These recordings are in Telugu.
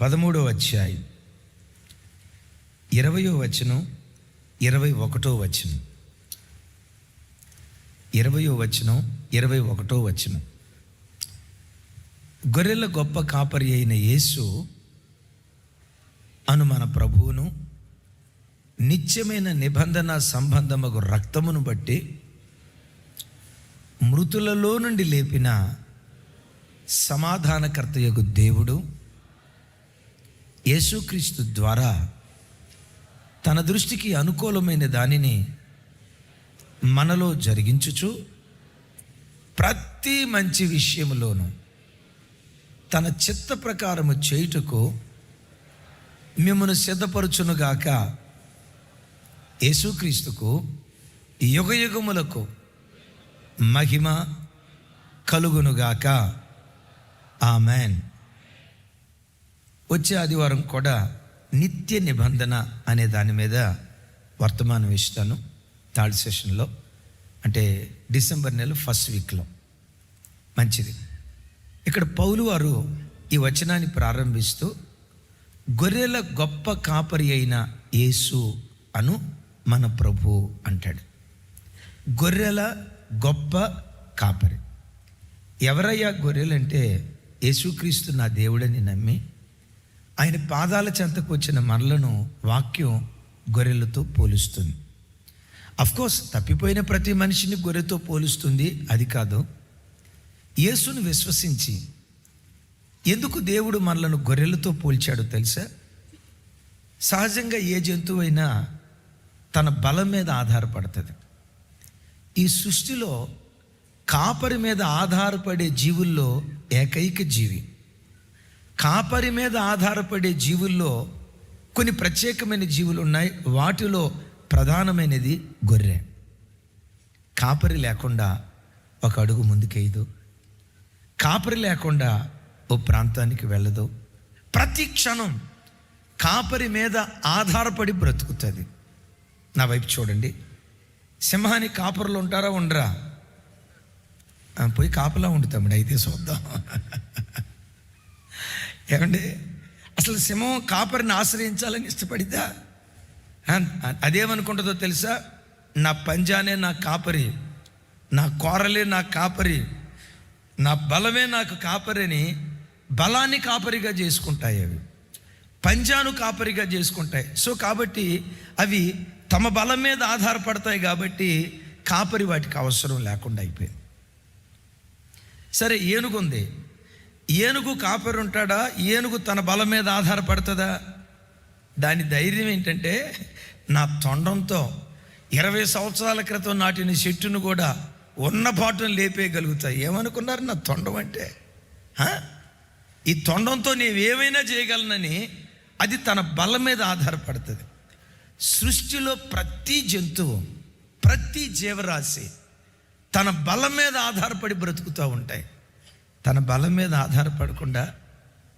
పదమూడో అధ్యాయం. ఇరవయో వచనం ఇరవై ఒకటో వచనం. ఇరవయో వచనం ఇరవై ఒకటో వచనం. గొర్రెల గొప్ప కాపరి అయిన యేసు అను మన ప్రభువును నిత్యమైన నిబంధన సంబంధముకు రక్తమును బట్టి మృతులలో నుండి లేపిన సమాధానకర్త యొక్క దేవుడు యేసుక్రీస్తు ద్వారా తన దృష్టికి అనుకూలమైన దానిని మనలో జరిగించుచు ప్రతి మంచి విషయములోనూ తన చిత్త ప్రకారము చేయుటకు మిమ్మను సిద్ధపరచునుగాక యేసుక్రీస్తుకు యుగయుగములకు మహిమ కలుగునుగాక. ఆమెన్. వచ్చే ఆదివారం కూడా నిత్య నిబంధన అనే దాని మీద వర్తమానం ఇస్తాను థర్డ్ సెషన్లో. అంటే డిసెంబర్ నెల ఫస్ట్ వీక్లో. మంచిది. ఇక్కడ పౌలు వారు ఈ వచనాన్ని ప్రారంభిస్తూ గొర్రెల గొప్ప కాపరి అయిన యేసు అను మన ప్రభు అంటాడు. గొర్రెల గొప్ప కాపరి. ఎవరయ్యా గొర్రెలంటే యేసుక్రీస్తు నా దేవుడని నమ్మి ఆయన పాదాల చెంతకు వచ్చిన మనలను వాక్యం గొర్రెలతో పోలుస్తుంది. కోర్స్ తప్పిపోయిన ప్రతి మనిషిని గొర్రెతో పోలుస్తుంది అది కాదు. యేసును విశ్వసించి ఎందుకు దేవుడు మనలను గొర్రెలతో పోల్చాడో తెలుసా? సహజంగా ఏ జంతువైనా తన బలం మీద ఆధారపడుతుంది. ఈ సృష్టిలో కాపరి మీద ఆధారపడే జీవుల్లో ఏకైక జీవి. కాపరి మీద ఆధారపడే జీవుల్లో కొన్ని ప్రత్యేకమైన జీవులు ఉన్నాయి. వాటిలో ప్రధానమైనది గొర్రె. కాపరి లేకుండా ఒక అడుగు ముందుకేయదు కాపరి లేకుండా ఓ ప్రాంతానికి వెళ్ళదు. ప్రతి క్షణం కాపరి మీద ఆధారపడి బ్రతుకుతుంది. నా వైపు చూడండి. సింహానికి కాపరులు ఉంటారా? ఉండరా? పోయి కాపలా ఉండు తమ్ముడు అయితే చూద్దాం. ఏమండి? అసలు సింహం కాపరిని ఆశ్రయించాలని ఇష్టపడిద్దా అదేమనుకుంటుందో తెలుసా? నా పంజానే నా కాపరి నా కోరలే నా కాపరి నా బలమే నాకు కాపరిని బలాన్ని కాపరిగా చేసుకుంటాయి అవి. పంజాను కాపరిగా చేసుకుంటాయి. సో కాబట్టి అవి తమ బలం మీద ఆధారపడతాయి కాబట్టి కాపరి వాటికి అవసరం లేకుండా అయిపోయింది. సరే ఏనుగుంది. ఏనుగు కాపరి ఉంటాడా? ఏనుగు తన బలం మీద ఆధారపడుతుందా? దాని ధైర్యం ఏంటంటే నా తొండంతో ఇరవై సంవత్సరాల క్రితం నాటిన చెట్టును కూడా ఉన్న పాటను లేపేయగలుగుతాయి. ఏమనుకున్నారు? నా తొండం అంటే. ఈ తొండంతో ఏమైనా చేయగలనని అది తన బలం మీద ఆధారపడుతుంది. సృష్టిలో ప్రతి జంతువు ప్రతి జీవరాశి తన బలం మీద ఆధారపడి బ్రతుకుతూ ఉంటాయి. తన బలం మీద ఆధారపడకుండా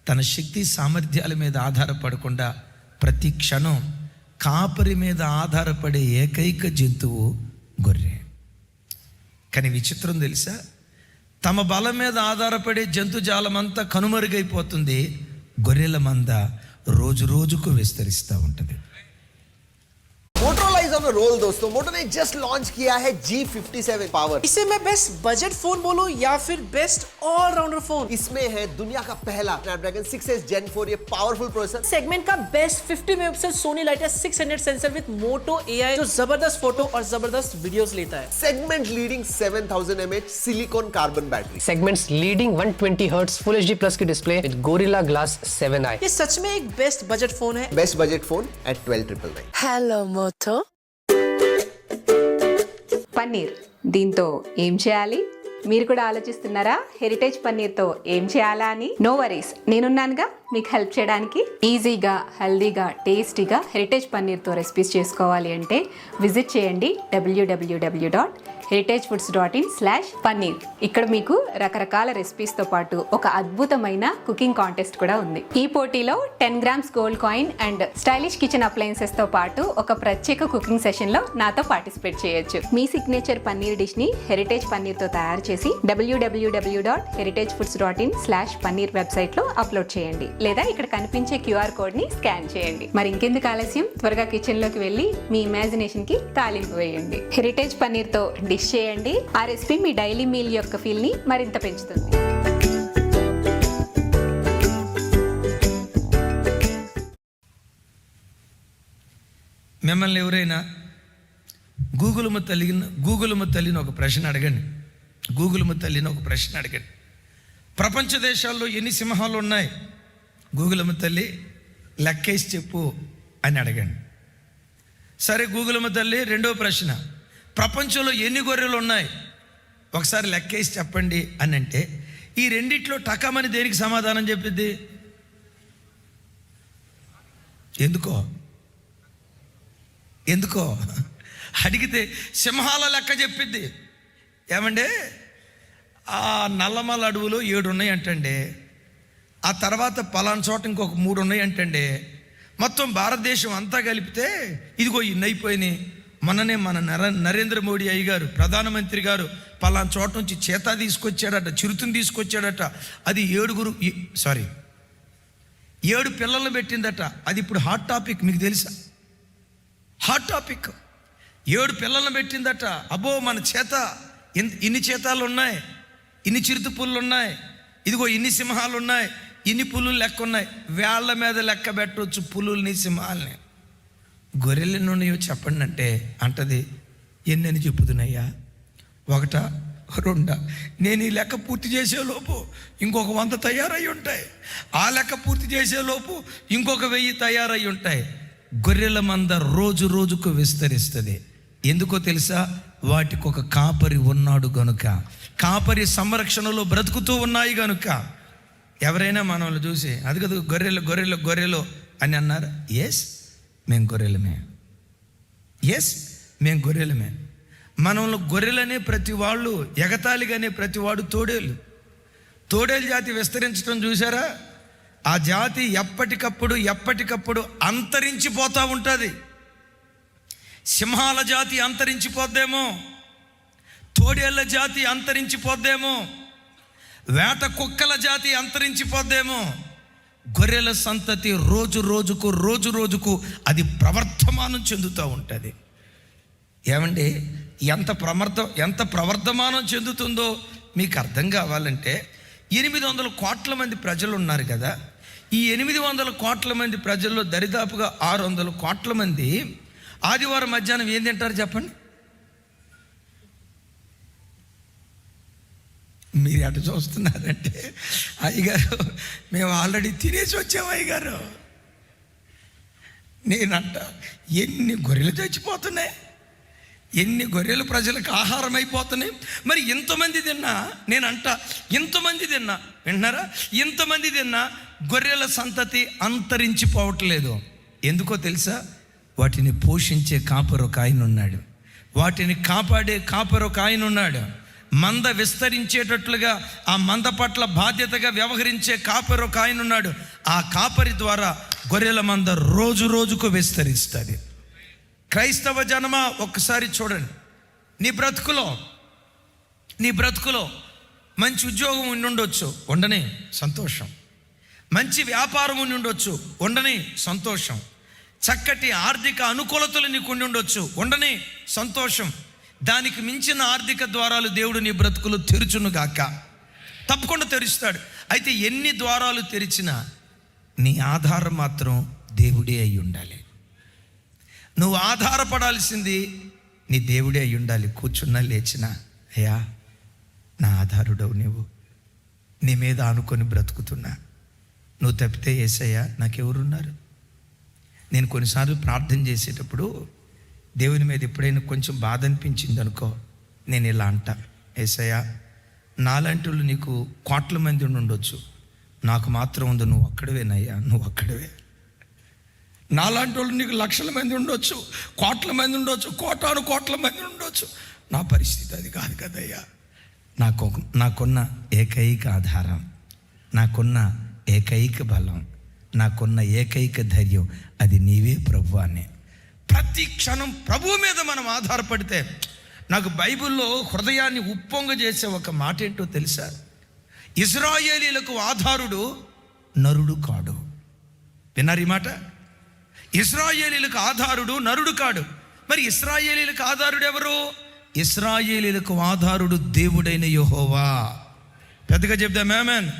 తన శక్తి సామర్థ్యాల మీద ఆధారపడకుండా ప్రతి క్షణం కాపరి మీద ఆధారపడే ఏకైక జంతువు గొర్రె. కానీ విచిత్రం తెలుసా? తమ బలం మీద ఆధారపడే జంతుజాలం అంతా కనుమరుగైపోతుంది. గొర్రెల మంద రోజు రోజుకు విస్తరిస్తూ ఉంటుంది. इज़ ऑन रोल दोस्तों मोटो ने जस्ट लॉन्च किया है G57 पावर इसे मैं बेस्ट बजट फ़ोन बोलूँ या फिर बेस्ट ऑलराउंडर फ़ोन इसमें है दुनिया का पहला Snapdragon 6s Gen 4 ये पावरफुल प्रोसेसर सेगमेंट का best 50 megapixel Sony Lytia 600 sensor with Moto AI जो ज़बरदस्त फ़ोटो और ज़बरदस्त वीडियोस लेता है। Segment leading 7000 mAh silicon carbon battery segments leading 120 Hz Full HD Plus की display with Gorilla Glass 7i. ये सच में एक बेस्ट बजट फ़ोन है। Best budget phone at 12999 Hello, Moto. Paneer. దీంతో ఏం చేయాలి? మీరు కూడా ఆలోచిస్తున్నారా? హెరిటేజ్ పన్నీర్తో ఏం చేయాలా అని? నో వరీస్ నేనున్నానుగా? మీకు హెల్ప్ చేయడానికి ఈజీగా హెల్దీగా టేస్టీగా హెరిటేజ్ పన్నీర్తో రెసిపీస్ చేసుకోవాలి అంటే విజిట్ చేయండి డబ్ల్యూడబ్ల్యూడబ్ల్యూ dot Heritage Foods dot in slash paneer ఇక్కడ మీకు రకరకాల రెసిపీస్తో పాటు ఒక అద్భుతమైన కుకింగ్ కాంటెస్ట్ కూడా ఉంది. ఈ పోటీలో ten grams gold coin and stylish kitchen అప్లయన్సెస్తో పాటు ఒక ప్రత్యేక కుకింగ్ సెషన్లో నాతో పార్టిసిపేట్ చేయొచ్చు. మీ సిగ్నేచర్ పన్నీర్ డిష్ని హెరిటేజ్ పన్నీర్తో తయారు చేసి డబ్ల్యూడబ్ల్యూడబ్ల్యూ dot Heritage Foods dot in slash paneer వెబ్సైట్లో అప్లోడ్ చేయండి. లేదా ఇక్కడ కనిపించే క్యూఆర్ కోడ్ని స్కాన్ చేయండి. మరి ఇంకెందుకు ఆలస్యం? త్వరగా కిచెన్లోకి వెళ్ళి మీ ఇమాజినేషన్కి తాలింపు వేయండి. హెరిటేజ్ పన్నీర్తో డిష్ చేయండి. ఆ రెసిపీ మీ డైలీ మీల్ యొక్క ఫీల్ని మరింత పెంచుతుంది. మిమ్మల్ని ఎవరైనా గూగులమ్మ తల్లిన గూగులమ్మ తల్లిని ఒక ప్రశ్న అడగండి. గూగులమ్మ తల్లిని ఒక ప్రశ్న అడగండి. ప్రపంచ దేశాల్లో ఎన్ని సింహాలు ఉన్నాయి? గూగులమ్మ తల్లి లెక్కేసి చెప్పు అని అడగండి. సరే గూగులమ్మ తల్లి రెండో ప్రశ్న. ప్రపంచంలో ఎన్ని గొర్రెలు ఉన్నాయి? ఒకసారి లెక్కేసి చెప్పండి అని అంటే ఈ రెండిట్లో టకమని దేనికి సమాధానం చెప్పిద్ది? ఎందుకో? ఎందుకో? అడిగితే సింహాల లెక్క చెప్పిద్ది. ఏమంటే ఆ నల్లమల అడవులో ఏడు ఉన్నాయి అంటండి ఆ తర్వాత పలానా చోట ఇంకొక మూడు ఉన్నాయి అంటండి. మొత్తం భారతదేశం అంతా కలిపితే ఇదిగో ఇన్ని అయిపోయినాయి మననే మన నర నరేంద్ర మోడీ అయ్య గారు ప్రధానమంత్రి గారు పలానా చోట నుంచి చేత తీసుకొచ్చాడట చిరుతుని తీసుకొచ్చాడట. అది ఏడుగురు సారీ ఏడు పిల్లలను పెట్టిందట. అది ఇప్పుడు హాట్ టాపిక్ మీకు తెలుసా? Hot topic. ఏడు పిల్లలను పెట్టిందట. అబ్బో మన చేత ఇన్- ఇన్ని చేతాలు ఉన్నాయి ఇన్ని చిరుతపుల్లు ఉన్నాయి ఇదిగో ఇన్ని సింహాలు ఉన్నాయి ఇన్ని పులులు లెక్క ఉన్నాయి వేళ్ళ మీద లెక్క పెట్టవచ్చు పులుల్ని సింహాలని. గొర్రెలు ఎన్ని ఉన్నాయో చెప్పండి అంటే అంటది ఎన్నని చెప్పుతున్నాయ్యా? ఒకట రెండా? నేను ఈ లెక్క పూర్తి చేసేలోపు ఇంకొక వంద తయారై ఉంటాయి. ఆ లెక్క పూర్తి చేసేలోపు ఇంకొక వెయ్యి తయారై ఉంటాయి. గొర్రెల మంద రోజు రోజుకు విస్తరిస్తుంది. ఎందుకో తెలుసా? వాటికి ఒక కాపరి ఉన్నాడు గనుక. కాపరి సంరక్షణలో బ్రతుకుతూ ఉన్నాయి గనుక. ఎవరైనా మనల్ని చూసి అది కదా గొర్రెలు గొర్రెలు గొర్రెలు అని అన్నారు. ఎస్ మేము గొర్రెలమే. ఎస్ మేము గొర్రెలమే. మనల్ని గొర్రెలనే ప్రతి వాళ్ళు ఎగతాళిగానే ప్రతి వాడు తోడేలు తోడేలు జాతి విస్తరించడం చూసారా? ఆ జాతి ఎప్పటికప్పుడు ఎప్పటికప్పుడు అంతరించిపోతూ ఉంటుంది. సింహాల జాతి అంతరించిపోద్దేమో. తోడేళ్ళ జాతి అంతరించిపోద్దేమో. వేట కుక్కల జాతి అంతరించిపోద్దేమో. గొర్రెల సంతతి రోజు రోజుకు రోజు రోజుకు అది ప్రవర్తమానం చెందుతూ ఉంటుంది. ఏమండి? ఎంత ప్రమర్థ ఎంత ప్రవర్ధమానం చెందుతుందో మీకు అర్థం కావాలంటే ఎనిమిది వందల కోట్ల మంది ప్రజలు ఉన్నారు కదా. ఈ ఎనిమిది వందల కోట్ల మంది ప్రజల్లో దరిదాపుగా ఆరు వందల కోట్ల మంది ఆదివారం మధ్యాహ్నం ఏం తింటారు చెప్పండి? మీరు అటు చూస్తున్నారంటే అయ్యగారు మేము ఆల్రెడీ తినేసి వచ్చాము అయ్యగారు. నేనంట ఎన్ని గొర్రెలు చచ్చిపోతున్నాయి? ఎన్ని గొర్రెలు ప్రజలకు ఆహారం అయిపోతున్నాయి? మరి ఇంతమంది తిన్నా నేనంట ఇంతమంది తిన్నా వింటున్నారా? ఇంతమంది తిన్నా గొర్రెల సంతతి అంతరించిపోవట్లేదు. ఎందుకో తెలుసా? వాటిని పోషించే కాపరు ఒక ఆయన ఉన్నాడు. వాటిని కాపాడే కాపరు ఒక ఆయన ఉన్నాడు. మంద విస్తరించేటట్లుగా ఆ మంద పట్ల బాధ్యతగా వ్యవహరించే కాపరి ఒక ఆయన ఉన్నాడు. ఆ కాపరి ద్వారా గొర్రెల మంద రోజు రోజుకు విస్తరిస్తుంది. క్రైస్తవ జనమ ఒక్కసారి చూడండి. నీ బ్రతుకులో నీ బ్రతుకులో మంచి ఉద్యోగం ఉండి ఉండొచ్చు ఉండని సంతోషం. మంచి వ్యాపారం ఉండి ఉండొచ్చు ఉండని సంతోషం. చక్కటి ఆర్థిక అనుకూలతలు నీకు ఉండి ఉండొచ్చు ఉండని సంతోషం. దానికి మించిన ఆర్థిక ద్వారాలు దేవుడు నీ బ్రతుకులు తెరుచును గాక. తప్పకుండా తెరుస్తాడు. అయితే ఎన్ని ద్వారాలు తెరిచినా నీ ఆధారం మాత్రం దేవుడే అయి ఉండాలి. నువ్వు ఆధారపడాల్సింది నీ దేవుడే అయి ఉండాలి. కూర్చున్నా లేచినా అయ్యా నా ఆధారుడవు నువ్వు నీ మీద ఆనుకొని బ్రతుకుతున్నా. నువ్వు తప్పితే ఏసయ్యా నాకెవరున్నారు? నేను కొన్నిసార్లు ప్రార్థన చేసేటప్పుడు దేవుని మీద ఎప్పుడైనా కొంచెం బాధ అనిపించింది అనుకో నేను ఇలా అంట ఏసయ్యా నాలాంటి నీకు కోట్ల మంది ఉండొచ్చు. నాకు మాత్రం ఉంది నువ్వు ఒక్కడవేనయ్యా నువ్వు ఒక్కడవే. నాలాంటి వాళ్ళు నీకు లక్షల మంది ఉండొచ్చు కోట్ల మంది ఉండొచ్చు కోటాను కోట్ల మంది ఉండొచ్చు. నా పరిస్థితి అది కాదు కదయ్యా. నాకు నాకున్న ఏకైక ఆధారం నాకున్న ఏకైక బలం నాకున్న ఏకైక ధైర్యం అది నీవే ప్రభు అనే ప్రతి క్షణం ప్రభువు మీద మనం ఆధారపడితే నాకు బైబిల్లో హృదయాన్ని ఉప్పొంగ చేసే ఒక మాట ఏంటో తెలుసా? ఇజ్రాయేలీలకు ఆధారుడు నరుడు కాడు. విన్నారు ఈ మాట? ఇస్రాయేలీలకు ఆధారుడు నరుడు కాడు. మరి ఇస్రాయేలీలకు ఆధారుడు ఎవరు? ఇస్రాయేలీలకు ఆధారుడు దేవుడైన యహోవా. పెద్దగా చెప్దా మేమన్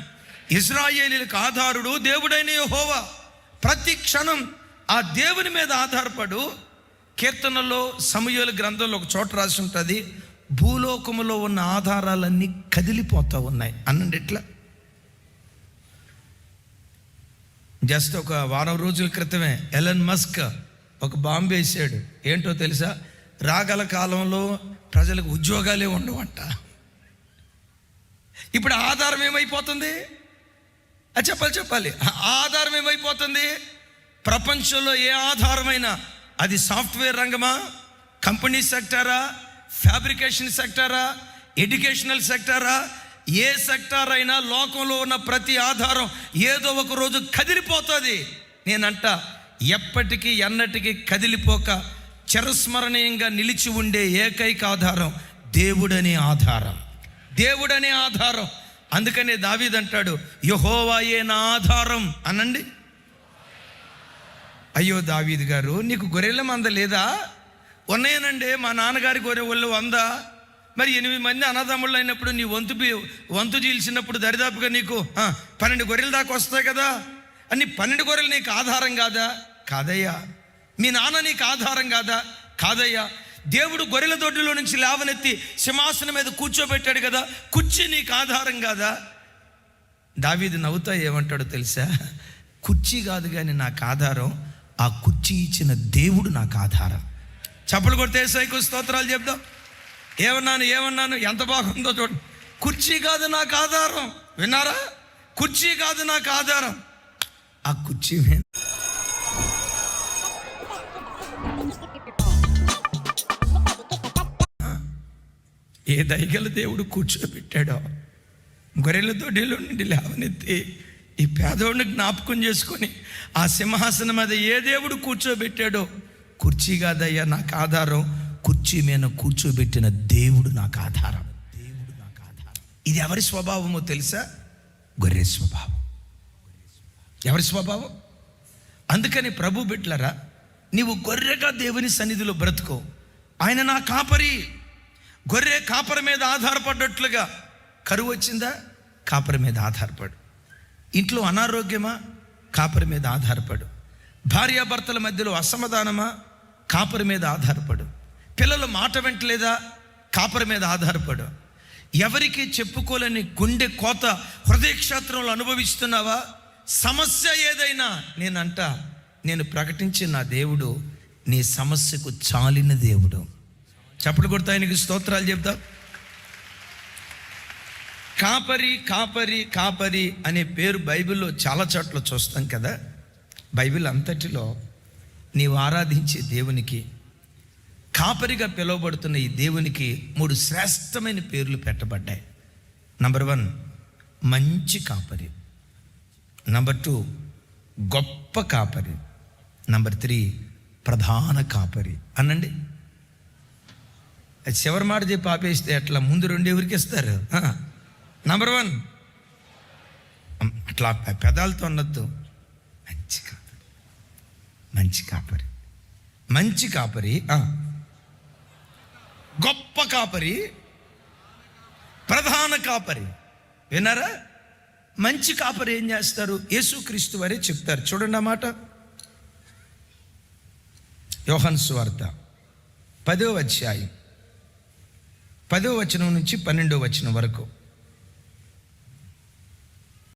ఇస్రాయేలీలకు ఆధారుడు దేవుడైన యహోవా. ప్రతి క్షణం ఆ దేవుని మీద ఆధారపడు కీర్తనలో సమయాల గ్రంథంలో ఒక చోట రాసి ఉంటుంది భూలోకములో ఉన్న ఆధారాలన్నీ కదిలిపోతూ ఉన్నాయి. అన్నండి ఎట్లా? జస్ట్ ఒక వారం రోజుల క్రితమే ఎలన్ మస్క్ ఒక బాంబు వేసాడు. ఏంటో తెలుసా? రాగల కాలంలో ప్రజలకు ఉద్యోగాలే ఉండవంట. ఇప్పుడు ఆధారం ఏమైపోతుంది? చెప్పాలి చెప్పాలి. ఆధారం ఏమైపోతుంది? ప్రపంచంలో ఏ ఆధారమైనా అది సాఫ్ట్వేర్ రంగమా? కంపెనీ సెక్టారా? ఫ్యాబ్రికేషన్ సెక్టారా? ఎడ్యుకేషనల్ సెక్టారా? ఏ సెక్టార్ అయినా లోకంలో ఉన్న ప్రతి ఆధారం ఏదో ఒక రోజు కదిలిపోతుంది. నేనంట ఎప్పటికీ ఎన్నటికీ కదిలిపోక చిరస్మరణీయంగా నిలిచి ఉండే ఏకైక ఆధారం దేవుడనే ఆధారం. దేవుడనే ఆధారం. అందుకనే దావీదంటాడు యహోవాయే నా ఆధారం అనండి. అయ్యో దావీద్ గారు నీకు గొర్రెల మంద లేదా? ఉన్నాయనండి మా నాన్నగారి గొర్రె ఒళ్ళు వందా. మరి ఎనిమిది మంది అనాథముళ్ళు అయినప్పుడు నీ వంతు బి- వంతు చీల్చినప్పుడు దరిదాపుగా నీకు పన్నెండు గొర్రెల దాకా వస్తాయి కదా? అని పన్నెండు గొర్రెలు నీకు ఆధారం కాదా? కాదయ్యా. మీ నాన్న నీకు ఆధారం కాదా? కాదయ్యా. దేవుడు గొర్రెల దొడ్డులో నుంచి లేవనెత్తి సింహాసనం మీద కూర్చోబెట్టాడు కదా? కుర్చీ నీకు ఆధారం కాదా? దావీది నవ్వుతా ఏమంటాడో తెలుసా? కుర్చీ కాదు కానీ నాకు ఆధారం. ఆ కుర్చీ ఇచ్చిన దేవుడు నాకు ఆధారం. చప్పలు కొడితే సైకు స్తోత్రాలు చెప్దాం. ఏమన్నాను ఏమన్నాను ఎంత బాగుందో చూడండి కుర్చీ కాదు నాకు ఆధారం. విన్నారా? కుర్చీ కాదు నాకు ఆధారం. ఆ కుర్చీ మీద ఏ దయగల దేవుడు కూర్చోబెట్టాడో. గొర్రెల దొడ్డిలో నుండి లేవనెత్తి ఈ పేదోడిని జ్ఞాపకం చేసుకొని ఆ సింహాసనం మీద ఏ దేవుడు కూర్చోబెట్టాడో కుర్చీ కాదయ్యా నాకు ఆధారం. కుర్చీ మీద కూర్చోబెట్టిన దేవుడు నాకు ఆధారం. దేవుడు నాకు ఆధారం ఇది ఎవరి స్వభావమో తెలుసా? గొర్రె స్వభావం. ఎవరి స్వభావం? అందుకని ప్రభు బిడ్లరా నీవు గొర్రెగా దేవుని సన్నిధిలో బ్రతుకో. ఆయన నా కాపరి. గొర్రె కాపరి మీద ఆధారపడ్డట్లుగా. కరువు వచ్చిందా? కాపరి మీద ఆధారపడు. ఇంట్లో అనారోగ్యమా? కాపరి మీద ఆధారపడు. భార్యాభర్తల మధ్యలో అసమాధానమా? కాపరి మీద ఆధారపడు. పిల్లలు మాట వెంటలేదా? కాపరి మీద ఆధారపడు. ఎవరికి చెప్పుకోలేని గుండె కోత హృదయక్షేత్రంలో అనుభవిస్తున్నావా? సమస్య ఏదైనా? నేనంట నేను ప్రకటించిన నా దేవుడు నీ సమస్యకు చాలిన దేవుడు. చప్పుడు కొడతా ఆయనకి స్తోత్రాలు చెప్తా. కాపరి కాపరి కాపరి అనే పేరు బైబిల్లో చాలా చోట్ల చూస్తాం కదా. బైబిల్ అంతటిలో నీవు ఆరాధించే దేవునికి కాపరిగా పిలువబడుతున్న ఈ దేవునికి మూడు శ్రేష్టమైన పేర్లు పెట్టబడ్డాయి. నంబర్ వన్ మంచి కాపరి. నంబర్ టూ గొప్ప కాపరి. నంబర్ త్రీ ప్రధాన కాపరి. అనండి. చివరి మాట చెప్పి ఆపేస్తే అట్లా ముందు రెండు ఎవరికి ఇస్తారు? నంబర్ వన్ అట్లా పెదాలతో అనొద్దు. మంచి కాపరి. మంచి కాపరి. మంచి కాపరి గొప్ప కాపరి. ప్రధాన కాపరి. విన్నారా? మంచి కాపరి ఏం చేస్తారు? యేసుక్రీస్తు వారే చెప్తారు. చూడండి అన్నమాట యోహన్ సువార్త. పదో అధ్యాయం. పదో వచనం నుంచి పన్నెండో వచనం వరకు.